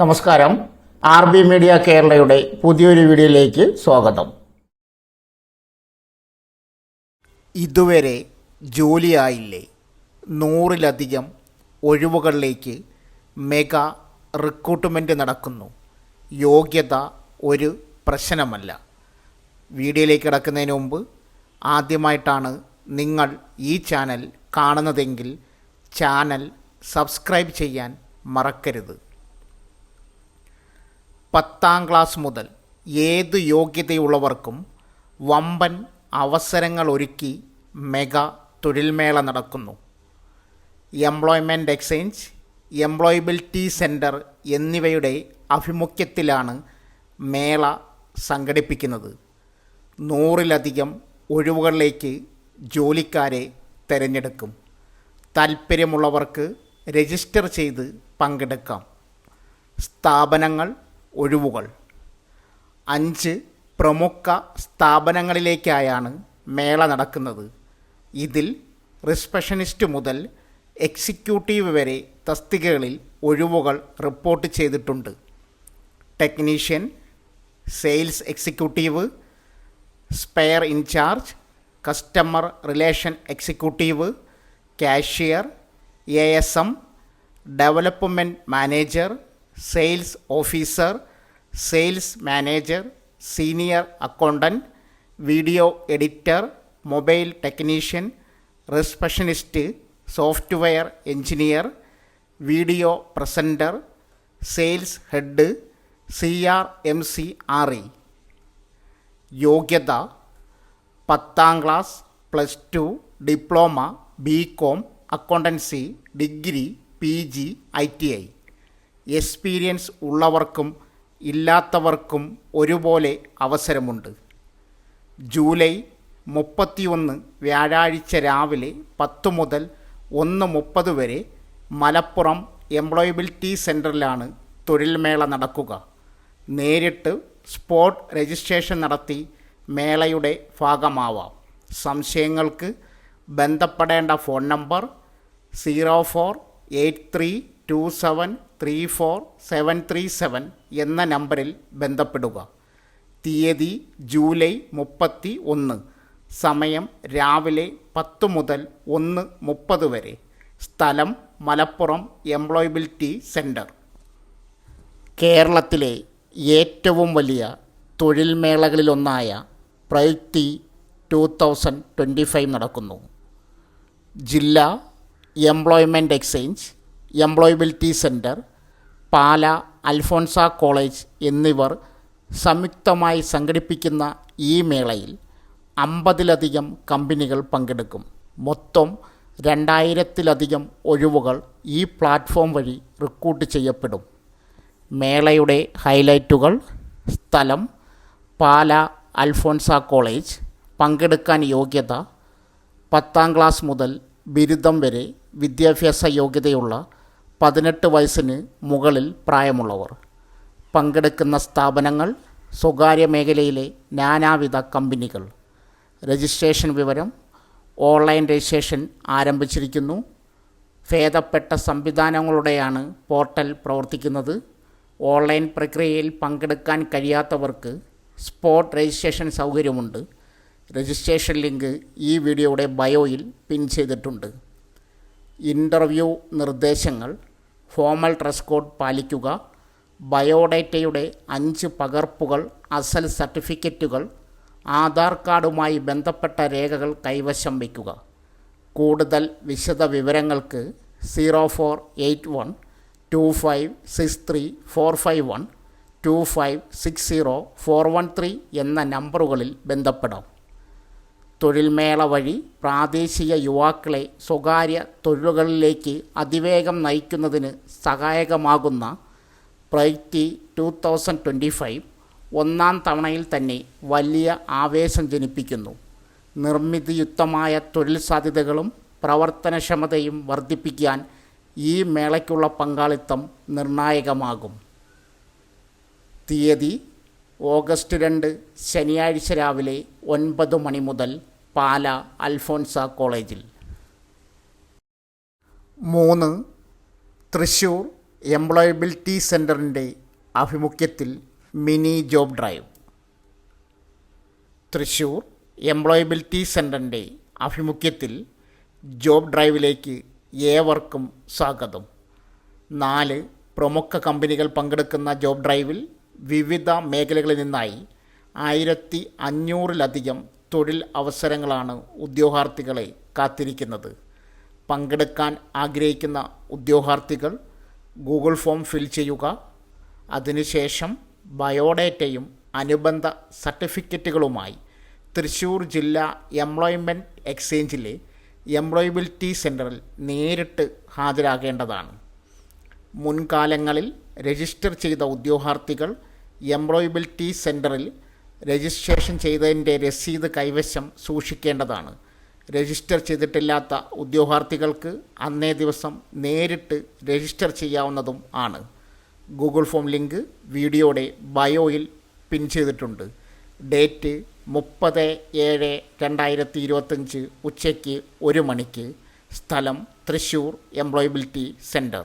നമസ്കാരം. R B media കേരളയുടെ പുതിയൊരു വീഡിയോയിലേക്ക് സ്വാഗതം. ഇതുവരെ ജോലിയായില്ലേ? നൂറിലധികം ഒഴിവുകളിലേക്ക് മെഗാ റിക്രൂട്ട്മെന്റ് നടക്കുന്നു. യോഗ്യത ഒരു പ്രശ്നമല്ല. വീഡിയോയിലേക്ക് കിടക്കുന്നതിന് മുമ്പ് ആദ്യമായിട്ടാണ് നിങ്ങൾ ഈ ചാനൽ കാണുന്നതെങ്കിൽ ചാനൽ സബ്സ്ക്രൈബ് ചെയ്യാൻ മറക്കരുത്. പത്താം ക്ലാസ് മുതൽ ഏത് യോഗ്യതയുള്ളവർക്കും വമ്പൻ അവസരങ്ങൾ ഒരുക്കി മെഗാ തൊഴിൽമേള നടക്കുന്നു. എംപ്ലോയ്മെന്റ് എക്സ്ചേഞ്ച് എംപ്ലോയബിലിറ്റി സെന്റർ എന്നിവയുടെ ആഭിമുഖ്യത്തിലാണ് മേള സംഘടിപ്പിക്കുന്നത്. നൂറിലധികം ഒഴിവുകളിലേക്ക് ജോലിക്കാരെ തിരഞ്ഞെടുക്കും. താൽപ്പര്യമുള്ളവർക്ക് രജിസ്റ്റർ ചെയ്ത് പങ്കെടുക്കാം. സ്ഥാപനങ്ങൾ ഒഴിവുകൾ. അഞ്ച് പ്രമുഖ സ്ഥാപനങ്ങളിലേക്കായാണ് മേള നടക്കുന്നത്. ഇതിൽ റിസപ്ഷനിസ്റ്റ് മുതൽ എക്സിക്യൂട്ടീവ് വരെ തസ്തികകളിൽ ഒഴിവുകൾ റിപ്പോർട്ട് ചെയ്തിട്ടുണ്ട്. Technician sales executive spare in charge customer relation executive cashier A S M development manager sales officer sales manager senior accountant video editor mobile technician receptionist software engineer video presenter sales head C R M C R E. യോഗ്യത പത്താം class plus two diploma B com accountancy degree P G I T I. Experience ഉള്ളവർക്കും ഇല്ലാത്തവർക്കും ഒരുപോലെ അവസരമുണ്ട്. July മുപ്പത്തിയൊന്ന് വ്യാഴാഴ്ച രാവിലെ പത്ത് മുതൽ ഒന്ന് മുപ്പത് വരെ മലപ്പുറം എംപ്ലോയബിലിറ്റി സെന്ററിലാണ് തൊഴിൽമേള നടക്കുക. നേരിട്ട് സ്പോട്ട് രജിസ്ട്രേഷൻ നടത്തി മേളയുടെ ഭാഗമാവാം. സംശയങ്ങൾക്ക് ബന്ധപ്പെടേണ്ട phone number zero four eight three two seven three four seven three seven എന്ന നമ്പറിൽ ബന്ധപ്പെടുക. തീയതി ജൂലൈ മുപ്പത്തി ഒന്ന് സമയം രാവിലെ പത്ത് മുതൽ ഒന്ന് മുപ്പത് വരെ. സ്ഥലം മലപ്പുറം എംപ്ലോയബിലിറ്റി സെന്റർ കേരളത്തിലെ ഏറ്റവും വലിയ തൊഴിൽ മേളകളിലൊന്നായ Prayukti two thousand twenty five നടക്കുന്നു. ജില്ലാ employment exchange employability centre Pala Alphonsa college എന്നിവർ സംയുക്തമായി സംഘടിപ്പിക്കുന്ന ഈ മേളയിൽ അമ്പതിലധികം കമ്പനികൾ പങ്കെടുക്കും. മൊത്തം രണ്ടായിരത്തിലധികം ഒഴിവുകൾ ഈ പ്ലാറ്റ്ഫോം വഴി റിക്രൂട്ട് ചെയ്യപ്പെടും. മേളയുടെ ഹൈലൈറ്റുകൾ സ്ഥലം പാല അൽഫോൺസ കോളേജ് പങ്കെടുക്കാൻ യോഗ്യത പത്താം ക്ലാസ് മുതൽ ബിരുദം വരെ വിദ്യാഭ്യാസ യോഗ്യതയുള്ള പതിനെട്ട് വയസ്സിന് മുകളിൽ പ്രായമുള്ളവർ. പങ്കെടുക്കുന്ന സ്ഥാപനങ്ങൾ സ്വകാര്യ മേഖലയിലെ നാനാവിധ കമ്പനികൾ. രജിസ്ട്രേഷൻ വിവരം ഓൺലൈൻ രജിസ്ട്രേഷൻ ആരംഭിച്ചിരിക്കുന്നു. ഭേദപ്പെട്ട സംവിധാനങ്ങളുടെയാണ് പോർട്ടൽ പ്രവർത്തിക്കുന്നത്. ഓൺലൈൻ പ്രക്രിയയിൽ പങ്കെടുക്കാൻ കഴിയാത്തവർക്ക് സ്പോട്ട് രജിസ്ട്രേഷൻ സൗകര്യമുണ്ട്. രജിസ്ട്രേഷൻ ലിങ്ക് ഈ വീഡിയോയുടെ ബയോയിൽ പിൻ ചെയ്തിട്ടുണ്ട്. ഇന്റർവ്യൂ നിർദ്ദേശങ്ങൾ ഫോമൽ ഡ്രസ് കോഡ് പാലിക്കുക. ബയോഡേറ്റയുടെ അഞ്ച് പകർപ്പുകൾ അസൽ സർട്ടിഫിക്കറ്റുകൾ ആധാർ കാർഡുമായി ബന്ധപ്പെട്ട രേഖകൾ കൈവശം വയ്ക്കുക. കൂടുതൽ വിശദ വിവരങ്ങൾക്ക് zero four eight one two five six three four five one two five six zero four one three എന്ന നമ്പറുകളിൽ ബന്ധപ്പെടാം. തൊഴിൽമേള വഴി പ്രാദേശിക യുവാക്കളെ സ്വകാര്യ തൊഴിലുകളിലേക്ക് അതിവേഗം നയിക്കുന്നതിന് സഹായകമാകുന്ന Prayukti two thousand twenty five ഒന്നാം തവണയിൽ തന്നെ വലിയ ആവേശം ജനിപ്പിക്കുന്നു. നിർമ്മിതിയുക്തമായ തൊഴിൽ സാധ്യതകളും പ്രവർത്തനക്ഷമതയും വർദ്ധിപ്പിക്കാൻ ഈ മേളയ്ക്കുള്ള പങ്കാളിത്തം നിർണായകമാകും. തീയതി ഓഗസ്റ്റ് രണ്ട് ശനിയാഴ്ച രാവിലെ ഒൻപത് മണി മുതൽ പാല അൽഫോൻസ കോളേജിൽ. മൂന്ന് തൃശൂർ എംപ്ലോയബിലിറ്റി സെന്ററിന്റെ ആഭിമുഖ്യത്തിൽ mini job drive. Thrissur employability സെന്ററിന്റെ ആഭിമുഖ്യത്തിൽ ജോബ് ഡ്രൈവിലേക്ക് ഏവർക്കും സ്വാഗതം. നാല് പ്രമുഖ കമ്പനികൾ പങ്കെടുക്കുന്ന ജോബ് ഡ്രൈവിൽ വിവിധ മേഖലകളിൽ നിന്നായി ആയിരത്തി അഞ്ഞൂറിലധികം തൊഴിൽ അവസരങ്ങളാണ് ഉദ്യോഗാർത്ഥികളെ കാത്തിരിക്കുന്നത്. പങ്കെടുക്കാൻ ആഗ്രഹിക്കുന്ന ഉദ്യോഗാർത്ഥികൾ ഗൂഗിൾ ഫോം ഫിൽ ചെയ്യുക. അതിനുശേഷം ബയോഡേറ്റയും അനുബന്ധ സർട്ടിഫിക്കറ്റുകളുമായി തൃശ്ശൂർ ജില്ലാ എംപ്ലോയ്മെന്റ് എക്സ്ചേഞ്ചിലെ എംപ്ലോയബിലിറ്റി സെന്ററിൽ നേരിട്ട് ഹാജരാകേണ്ടതാണ്. മുൻകാലങ്ങളിൽ രജിസ്റ്റർ ചെയ്ത ഉദ്യോഗാർത്ഥികൾ എംപ്ലോയബിലിറ്റി സെന്ററിൽ രജിസ്ട്രേഷൻ ചെയ്തതിന്റെ രസീത് കൈവശം സൂക്ഷിക്കേണ്ടതാണ്. രജിസ്റ്റർ ചെയ്തിട്ടില്ലാത്ത ഉദ്യോഗാർത്ഥികൾക്ക് അന്നേ ദിവസം നേരിട്ട് രജിസ്റ്റർ ചെയ്യാവുന്നതും ആണ്. ഗൂഗിൾ ഫോം ലിങ്ക് വീഡിയോയുടെ ബയോയിൽ പിൻ ചെയ്തിട്ടുണ്ട്. ഡേറ്റ് മുപ്പത് ഏഴ് രണ്ടായിരത്തി ഇരുപത്തഞ്ച് ഉച്ചയ്ക്ക് ഒരു മണിക്ക്. സ്ഥലം Thrissur employability centre